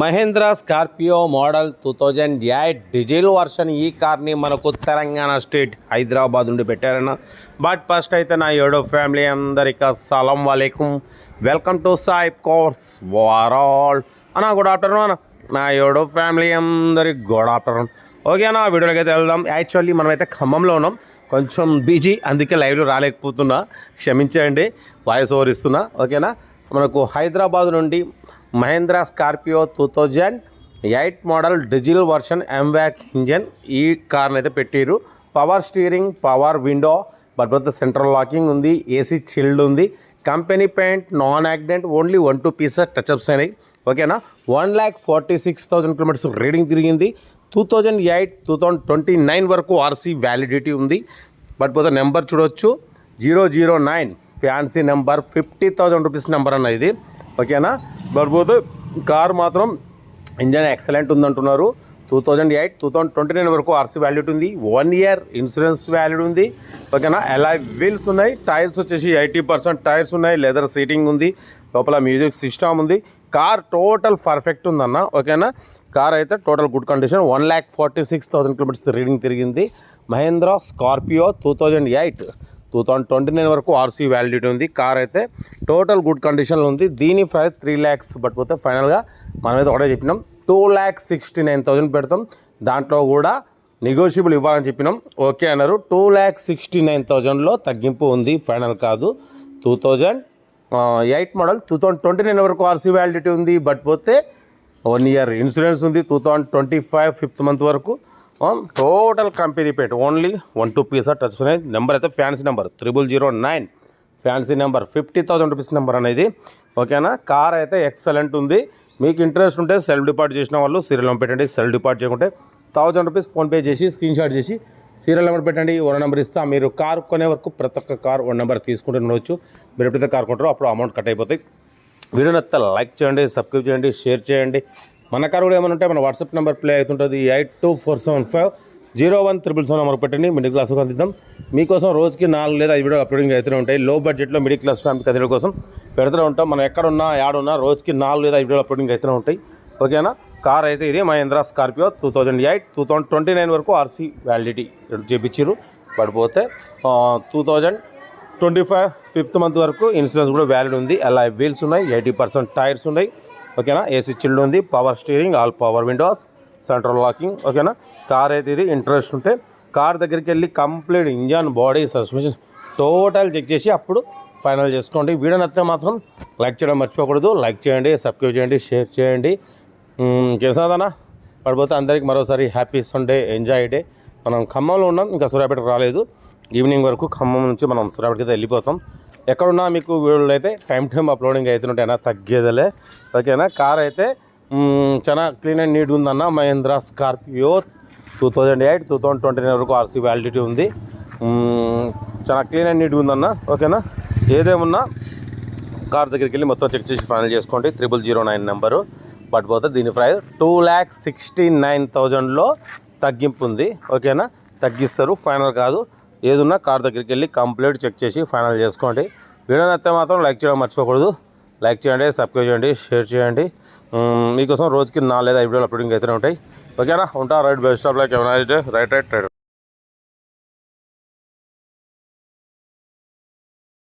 Mahindra Scorpio model two thousand eight diesel version ఈ కార్ని మనకు తెలంగాణ స్టేట్ హైదరాబాద్ నుండి పెట్టారన్న. బట్ ఫస్ట్ అయితే నా ఏడో ఫ్యామిలీ అందరికీ సలాం వాలేకుం. వెల్కమ్ టు సాయిబ్ కోర్స్ వారాల్ అన్న గుడ్ ఆఫ్టర్నూన్ అన్న. నా ఏడో ఫ్యామిలీ అందరికి గుడ్ ఆఫ్టర్నూన్ ఓకేనా వీడియోలోకి అయితే వెళ్దాం. యాక్చువల్లీ మనమైతే ఖమ్మంలో ఉన్నాం. కొంచెం బిజీ అందుకే లైవ్లో రాలేకపోతున్నా. క్షమించండి వాయిస్ ఓవర్ ఇస్తున్నా. ఓకేనా? మనకు హైదరాబాద్ నుండి Mahindra Scorpio two thousand eight model diesel version mHawk engine. ఈ కార్ని అయితే పెట్టారు power steering power window but central locking ఉంది ఏసీ చిల్డ్ ఉంది. Company paint non accident only one two pieces touchups అయినాయి. ఓకేనా? One lakh forty six thousand kilometres reading తిరిగింది. Two thousand eight two thousand twenty nine వరకు RC validity ఉంది. But పోతే number చూడొచ్చు. Zero zero nine fancy number fifty thousand rupees number అన్న ఇది. ఓకేనా? బట్ కార్ మాత్రం ఇంజన్ ఎక్సలెంట్ ఉందంటున్నారు. Two thousand eight two thousand twenty nine వరకు ఆర్సీ వ్యాలిడ్ ఉంది. వన్ ఇయర్ ఇన్సూరెన్స్ వ్యాలిడ్ ఉంది. ఓకేనా? ఎలా వీల్స్ ఉన్నాయి. టైర్స్ వచ్చేసి ఎయిటీ పర్సెంట్ టైర్స్ ఉన్నాయి. లెదర్ సీటింగ్ ఉంది. లోపల మ్యూజిక్ సిస్టమ్ ఉంది. కార్ టోటల్ పర్ఫెక్ట్ ఉందన్న. ఓకేనా? కార్ అయితే total good condition. One lakh forty six thousand kilometres reading తిరిగింది. Mahindra Scorpio two thousand eight. Two thousand twenty nine వరకు ఆర్సీ వ్యాలిడిటీ ఉంది. కార్ అయితే టోటల్ గుడ్ కండిషన్లో ఉంది. దీని ప్రైస్ త్రీ ల్యాక్స్ బట్ పోతే ఫైనల్గా మనమైతే ఒకటే చెప్పినాం. Two lakh sixty nine thousand పెడతాం. దాంట్లో కూడా నెగోషియబుల్ ఇవ్వాలని చెప్పినాం. ఓకే అన్నారు. టూ ల్యాక్ సిక్స్టీ నైన్ థౌజండ్లో తగ్గింపు ఉంది. ఫైనల్ కాదు. Two thousand eight model two thousand twenty nine వరకు ఆర్సీ వ్యాలిడిటీ ఉంది. బట్ పోతే వన్ ఇయర్ ఇన్సూరెన్స్ ఉంది. Two thousand twenty five fifth month వరకు total company paint only one two piece touch number అయితే fancy number triple zero nine fancy number fifty thousand rupees number అనేది ఓకేనా car అయితే excellent ఉంది మీకు interest ఉంటే self depart చేసిన వాళ్ళు సీరియల్ నెంబర్ పెట్టండి సెల్ఫ్ డిపార్ట్ చేయకుంటే థౌజండ్ రూపీస్ ఫోన్పే చేసి స్క్రీన్ షాట్ చేసి సీరియల్ నెంబర్ పెట్టండి వన్ నెంబర్ ఇస్తా మీరు కార్ కొనే వరకు ప్రతి ఒక్క కార్ వన్ నెంబర్ తీసుకుంటూ ఉండవచ్చు మీరు ఎప్పుడైతే కార్ కొంటారో అప్పుడు అమౌంట్ కట్ అయిపోతాయి వీడియో నచ్చితే లైక్ చేయండి సబ్స్క్రైబ్ చేయండి షేర్ చేయండి మన కారు కూడా ఏమైనా ఉంటే మన వాట్సాప్ నెంబర్ ప్లే అవుతుంటుంది. Eight two four seven five zero one triple seven number పెట్టండి. మిడిల్ క్లాస్ అందిద్దాం. మీకోసం రోజుకి నాలుగు లేదా ఐదు వీడియో అప్లోడింగ్ అవుతూనే ఉంటాయి. లో బడ్జెట్లో మిడిల్ క్లాస్ ఫ్యామిలీ కదిల కోసం పెడుతూనే ఉంటాం. మనం ఎక్కడున్నా యాడున్నా రోజుకి నాలుగు లేదా ఐదు వీడియో అప్లోడింగ్ అవుతూనే ఉంటాయి. ఓకేనా? కార్ అయితే ఇది Mahindra Scorpio two thousand eight two thousand twenty nine వరకు ఆర్సీ వ్యాలిడిటీ చేపించారు పడిపోతే two thousand twenty five fifth month వరకు ఇన్సూరెన్స్ కూడా వ్యాలిడ్ ఉంది. అలా వీల్స్ ఉన్నాయి. ఎయిటీ పర్సెంట్ టైర్స్ ఉన్నాయి. ఓకేనా? ఏసీ చిల్డ్ ఉంది power steering all power windows central locking ఓకేనా? కార్ అయితే ఇది ఇంట్రెస్ట్ ఉంటే కార్ దగ్గరికి వెళ్ళి complete engine body suspension total check చేసి అప్పుడు ఫైనల్ చేసుకోండి. వీడియో నచ్చితే మాత్రం లైక్ చేయడం మర్చిపోకూడదు. లైక్ చేయండి సబ్స్క్రైబ్ చేయండి షేర్ చేయండి. చేసాదనా పడిపోతే అందరికీ మరోసారి హ్యాపీ సండే ఎంజాయ్ డే మనం ఖమ్మంలో ఉన్నాం ఇంకా సూర్యాపేటకు రాలేదు. ఈవినింగ్ వరకు ఖమ్మం నుంచి మనం సూర్యాపేటకి వెళ్ళిపోతాం. ఎక్కడున్నా మీకు వీడియోలు అయితే టైం టైం అప్లోడింగ్ అవుతుంటాయన్నా తగ్గేదలే. ఓకేనా? కార్ అయితే చాలా క్లీన్ అండ్ నీట్గా ఉందన్న Mahindra Scorpio two thousand eight two thousand twenty nine వరకు ఆర్సీ వ్యాలిడిటీ ఉంది. చాలా క్లీన్ అండ్ నీట్గా ఉందన్న. ఓకేనా? ఏదేమున్నా కార్ దగ్గరికి వెళ్ళి మొత్తం చెక్ చేసి ఫైనల్ చేసుకోండి. Triple zero nine number. But పోతే దీని price two lakh sixty nine థౌజండ్లో తగ్గింపు ఉంది. ఓకేనా? తగ్గిస్తారు. ఫైనల్ కాదు. ఏదున్నా కార్ దగ్గరికి వెళ్ళి కంప్లీట్ చెక్ చేసి ఫైనల్ చేసుకోండి. వీడియో నచ్చితే మాత్రం లైక్ చేయడం మర్చిపోకూడదు. లైక్ చేయండి సబ్స్క్రైబ్ చేయండి షేర్ చేయండి. మీకోసం రోజుకి నాలుగు లేదా ఐదు వీడియోలు అప్లోడింగ్ అయితేనే ఉంటాయి. ఓకేనా? ఉంటా right best of like right right right.